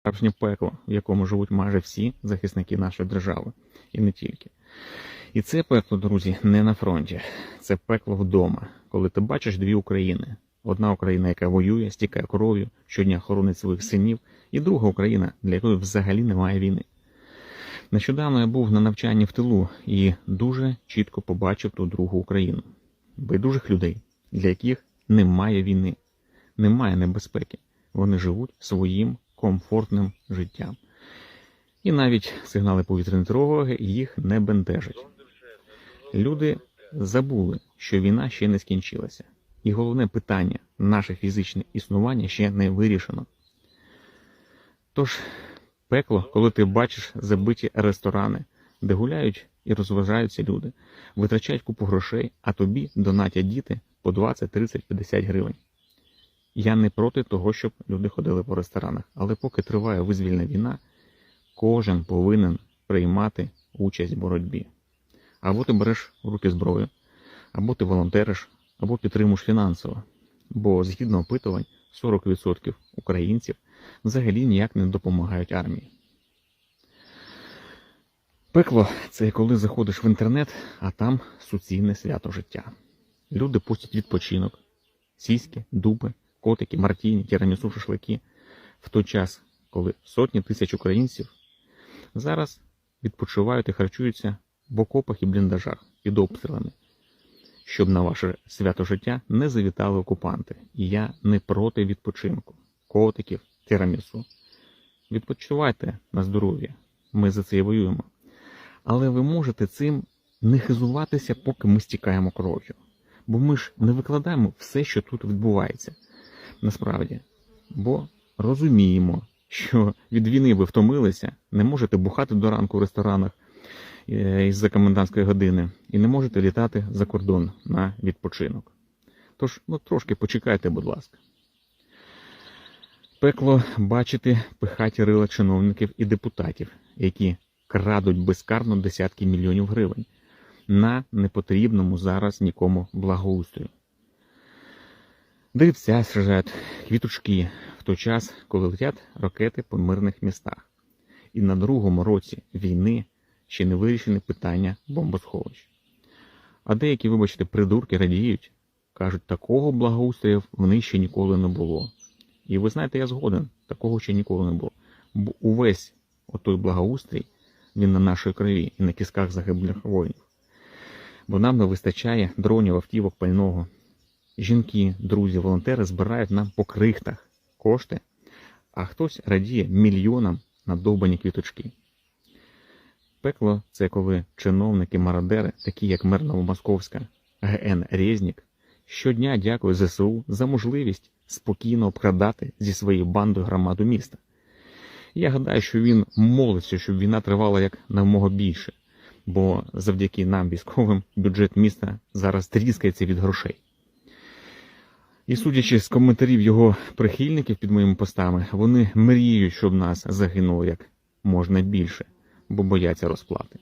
справжнє пекло, в якому живуть майже всі захисники нашої держави, і не тільки. І це пекло, друзі, не на фронті, це пекло вдома, коли ти бачиш дві України. Одна Україна, яка воює, стікає кров'ю, щодня хоронить своїх синів, і друга Україна, для якої взагалі немає війни. Нещодавно я був на навчанні в тилу і дуже чітко побачив ту другу Україну. Байдужих людей, для яких немає війни, немає небезпеки. Вони живуть своїм комфортним життям. І навіть сигнали повітряної тривоги їх не бентежать. Люди забули, що війна ще не скінчилася. І головне питання наше фізичне існування ще не вирішено. Тож, пекло, коли ти бачиш забиті ресторани, де гуляють і розважаються люди, витрачають купу грошей, а тобі донатять діти по 20, 30, 50 гривень. Я не проти того, щоб люди ходили по ресторанах, але поки триває визвільна війна, кожен повинен приймати участь в боротьбі. Або ти береш в руки зброю, або ти волонтериш, або підтримуєш фінансово. Бо згідно опитувань, 40% українців взагалі ніяк не допомагають армії. Пекло це коли заходиш в інтернет, а там суцільне свято життя. Люди пустять відпочинок, сіськи, дуби, котики, мартіні, тірамісу, шашлики. В той час, коли сотні тисяч українців зараз відпочивають і харчуються в окопах і бліндажах під обстрілами, щоб на ваше свято життя не завітали окупанти. І я не проти відпочинку, котиків, тірамісу. Відпочивайте на здоров'я, ми за це і воюємо. Але ви можете цим не хизуватися, поки ми стікаємо кров'ю. Бо ми ж не викладаємо все, що тут відбувається. Насправді. Бо розуміємо, що від війни ви втомилися, не можете бухати до ранку в ресторанах е, із-за комендантської години і не можете літати за кордон на відпочинок. Тож, ну трошки почекайте, будь ласка. Пекло бачити пихаті рила чиновників і депутатів, які крадуть безкарно десятки мільйонів гривень на непотрібному зараз нікому благоустрою. Деревця сажають квіточки в той час, коли летять ракети по мирних містах. І на другому році війни ще не вирішені питання бомбосховищ. А деякі, вибачте, придурки радіють, кажуть, такого благоустрою в них ще ніколи не було. І ви знаєте, я згоден, такого ще ніколи не було. Бо увесь отой благоустрій, він на нашій крові і на кісках загиблих воїнів. Бо нам не вистачає дронів, автівок, пального. Жінки, друзі, волонтери збирають нам по крихтах кошти, а хтось радіє мільйонам на довбані квіточки. Пекло це коли чиновники-мародери, такі як мер Новомосковська, ГН Резнік, щодня дякують ЗСУ за можливість спокійно обкрадати зі своєю бандою громаду міста. Я гадаю, що він молиться, щоб війна тривала як намного більше, бо завдяки нам, військовим, бюджет міста зараз тріскається від грошей. І судячи з коментарів його прихильників під моїми постами, вони мріють, щоб нас загинуло як можна більше, бо бояться розплати.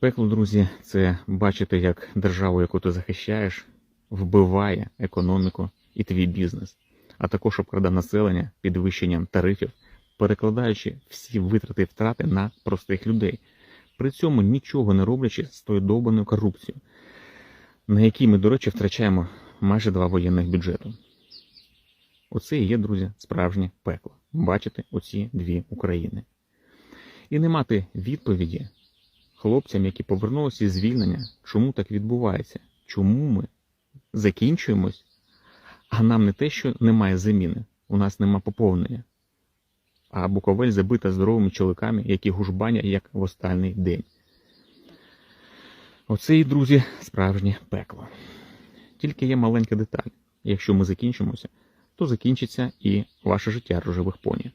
Пекло, друзі, це бачити, як державу, яку ти захищаєш, вбиває економіку і твій бізнес, а також обкрада населення підвищенням тарифів, перекладаючи всі витрати і втрати на простих людей, при цьому нічого не роблячи з тою довбаною корупцією на якій ми, до речі, втрачаємо майже два воєнних бюджету. Оце і є, друзі, справжнє пекло. Бачити оці дві України. І не мати відповіді хлопцям, які повернулися із звільнення, чому так відбувається, чому ми закінчуємось, а нам не те, що немає заміни, у нас нема поповнення. А Буковель забита здоровими чоловіками, які гужбанять як в останній день. Оце і, друзі, справжнє пекло. Тільки є маленька деталь. Якщо ми закінчимося, то закінчиться і ваше життя рожевих поні.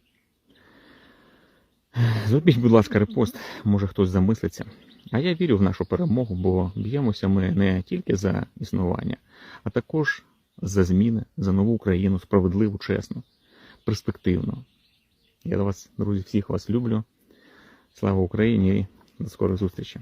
Зробіть, будь ласка, репост, може хтось замислиться. А я вірю в нашу перемогу, бо б'ємося ми не тільки за існування, а також за зміни, за нову Україну, справедливу, чесну, перспективну. Я вас, друзі, всіх вас люблю. Слава Україні і до скорої зустрічі!